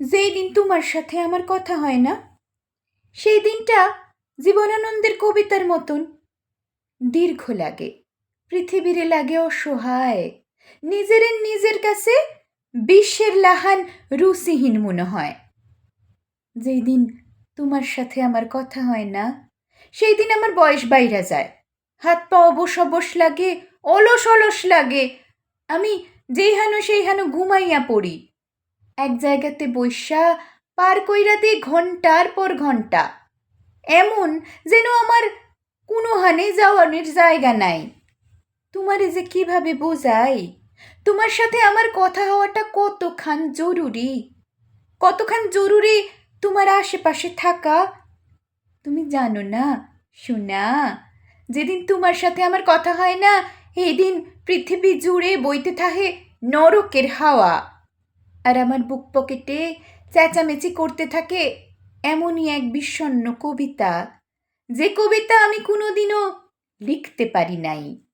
যেই দিন তোমার সাথে আমার কথা হয় না সেই দিনটা জীবনানন্দের কবিতার মতন। দীর্ঘ লাগে, পৃথিবীরে লাগে অসহায়, নিজের নিজের কাছে বিশ্বের লাহান রুচিহীন মনে হয়। যেই দিন তোমার সাথে আমার কথা হয় না সেই দিন আমার বয়স বাইরা যায়। হাত পা অবশ অবশ লাগে, অলস অলস লাগে। আমি যেই হানো সেই হানো ঘুমাইয়া পড়ি এক জায়গাতে বৈশা, পার কইরা দিই ঘণ্টার পর ঘণ্টা এমন যেন আমার কোনো হানে যাওয়ানোর জায়গা নাই। তোমারে যে কীভাবে বোঝাই? তোমার সাথে আমার কথা হওয়াটা কতখান জরুরি? কতখান জরুরি তোমার আশেপাশে থাকা? তুমি জানো না শোনা যেদিন তোমার সাথে আমার কথা হয় না এই দিন পৃথিবী জুড়ে বইতে থাকে নরকের হাওয়া। আর আমার বুক পকেটে চেঁচামেচি করতে থাকে এমনই এক বিষণ্ন কবিতা। যে কবিতা আমি কোনোদিনও লিখতে পারি নাই।